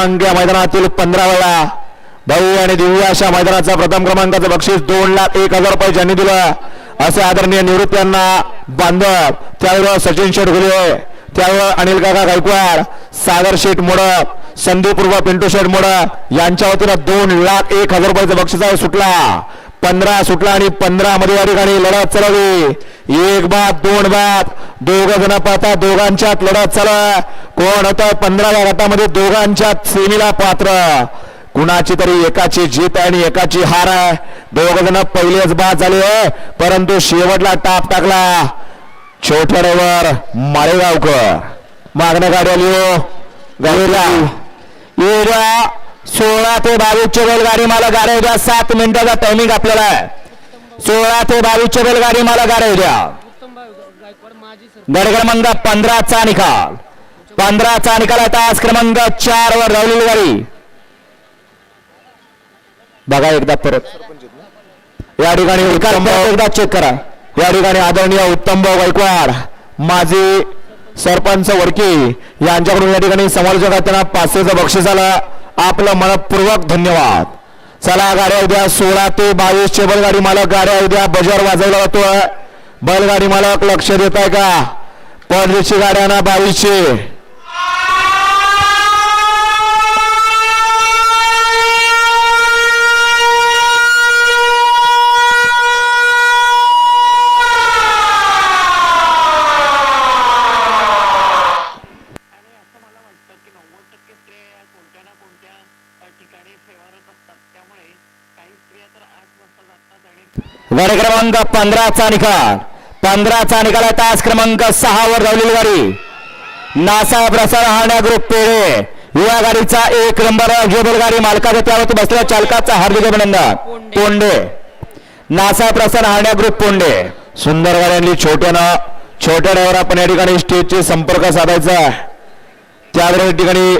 क्रमांक या मैदानातील पंधरा वेळा. भाऊ आणि दिव्य अशा मैदानाचा प्रथम क्रमांकाचं बक्षीस दोन लाख एक हजार रुपये ज्यांनी दिलं. असे आदरणीय निवृत्त यांना बांधव त्यावर सचिन शेटगुले त्यावेळेला अनिल काका गायकवाड सागर शेठ मोडक संदीप पिंटू शेठ मोडक यांच्या वतीनं दोन लाख एक हजार रुपयाचा बक्षीस आहे सुटला. पंधरा सुटला आणि पंधरा मध्ये या ठिकाणी लढत चालवली एक बाद दोन बाद दोघ जण पाहता दोघांच्यात लढत चला कोण होतं? पंधराव्या गटामध्ये दोघांच्यात सेमीला पात्र. कुणाची तरी एकाची जीत आहे आणि एकाची हार आहे. दोघ जण पहिलेच बाद झाले हो. परंतु शेवटला टाप टाकला. छोट्या माळेगावकर मागण्या गाडी आली हो. गाडीला. सोळा ते बावीसच्या बैलगाडी मला गाड्या द्या सात मिनिटाचा टायमिंग आपल्याला आहे. सोळा ते बावीसच्या बैलगाडी मला गाड्या द्या गड क्रमांक पंधराचा निकाल. पंधराचा निकाल तास क्रमांक चार वर राहिलेली गाडी. बघा एकदा परत. या ठिकाणी एकदा चेक करा. या ठिकाणी आदरणीय उत्तम भाऊ गायकवाड माजी सरपंच वडकी यांच्याकडून या ठिकाणी समालोचक त्यांना पाचशेचं बक्षीस आलं. आपलं मनपूर्वक धन्यवाद. चला गाड्या उद्या सोळा ते बावीस. चे बैलगाडी मालक गाड्या उद्या बजार वाजवला जातोय. बैलगाडी मालक लक्ष देत आहे का? पंधराशे गाड्यांना बावीसशे ना बावीसशे अ, क्रमांक पंधराचा निकाल. पंधराचा निकाल आहे. तास क्रमांक सहा वर धावलेली गाडी नासा प्रसार हाण्या ग्रुप पेढे. या गाडीचा एक नंबर. जेबल गाडी मालकाचा त्यावरती बसलेल्या चालकाचा हार्दिक अभिनंदन. पोंडे. नासा प्रसार हाण्या ग्रुप पोंडे. सुंदर गाड्यांनी छोट्यानं छोट्या ड्रायव्हर आपण या ठिकाणी स्टेजचे संपर्क साधायचा आहे. ठिकाणी